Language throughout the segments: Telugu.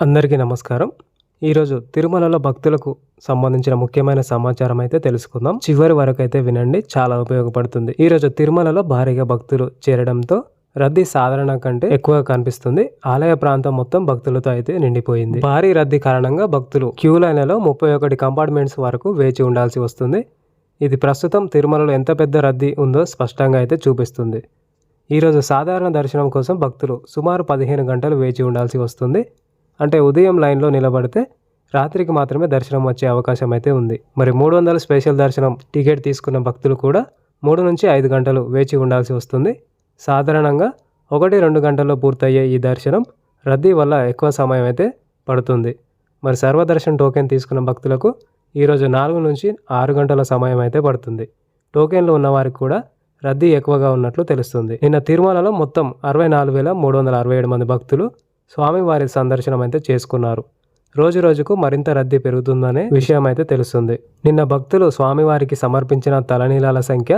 అందరికీ నమస్కారం. ఈరోజు తిరుమలలో భక్తులకు సంబంధించిన ముఖ్యమైన సమాచారం అయితే తెలుసుకుందాం. చివరి వరకు అయితే వినండి చాలా ఉపయోగపడుతుంది. ఈరోజు తిరుమలలో భారీగా భక్తులు చేరడంతో రద్దీ సాధారణ కంటే ఎక్కువగా కనిపిస్తుంది. ఆలయ ప్రాంతం మొత్తం భక్తులతో అయితే నిండిపోయింది. భారీ రద్దీ కారణంగా భక్తులు క్యూ లైన్లలో ముప్పై ఒకటి కంపార్ట్మెంట్స్ వరకు వేచి ఉండాల్సి వస్తుంది. ఇది ప్రస్తుతం తిరుమలలో ఎంత పెద్ద రద్దీ ఉందో స్పష్టంగా అయితే చూపిస్తుంది. ఈరోజు సాధారణ దర్శనం కోసం భక్తులు సుమారు పదిహేను గంటలు వేచి ఉండాల్సి వస్తుంది. అంటే ఉదయం లైన్లో నిలబడితే రాత్రికి మాత్రమే దర్శనం వచ్చే అవకాశం అయితే ఉంది. మరి మూడు వందల స్పెషల్ దర్శనం టికెట్ తీసుకున్న భక్తులు కూడా మూడు నుంచి ఐదు గంటలు వేచి ఉండాల్సి వస్తుంది. సాధారణంగా ఒకటి రెండు గంటల్లో పూర్తయ్యే ఈ దర్శనం రద్దీ వల్ల ఎక్కువ సమయం అయితే పడుతుంది. మరి సర్వదర్శన్ టోకెన్ తీసుకున్న భక్తులకు ఈరోజు నాలుగు నుంచి ఆరు గంటల సమయం అయితే పడుతుంది. టోకెన్లు ఉన్నవారికి కూడా రద్దీ ఎక్కువగా ఉన్నట్లు తెలుస్తుంది. నిన్న తిరుమలలో మొత్తం అరవై నాలుగు వేల మూడు వందల అరవై ఏడు మంది భక్తులు స్వామివారి సందర్శనం అయితే చేసుకున్నారు. రోజు రోజుకు మరింత రద్దీ పెరుగుతుందనే విషయం అయితే తెలుస్తుంది. నిన్న భక్తులు స్వామివారికి సమర్పించిన తలనీలాల సంఖ్య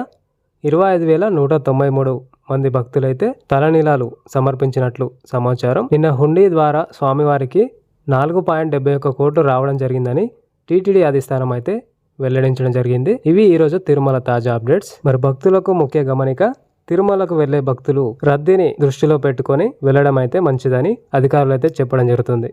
ఇరవై ఐదు వేల నూట తొంభై మూడు మంది భక్తులైతే తలనీలాలు సమర్పించినట్లు సమాచారం. నిన్న హుండీ ద్వారా స్వామివారికి నాలుగు పాయింట్ డెబ్బై ఒక్క కోట్లు రావడం జరిగిందని టీటీడీ అధిష్టానం అయితే వెల్లడించడం జరిగింది. ఇవి ఈరోజు తిరుమల తాజా అప్డేట్స్. మరి భక్తులకు ముఖ్య గమనిక తిరుమలకు వెళ్ళే భక్తులు రద్దీని దృష్టిలో పెట్టుకొని వెళ్ళడం అయితే మంచిదని అధికారులు అయితే చెప్పడం జరుగుతుంది.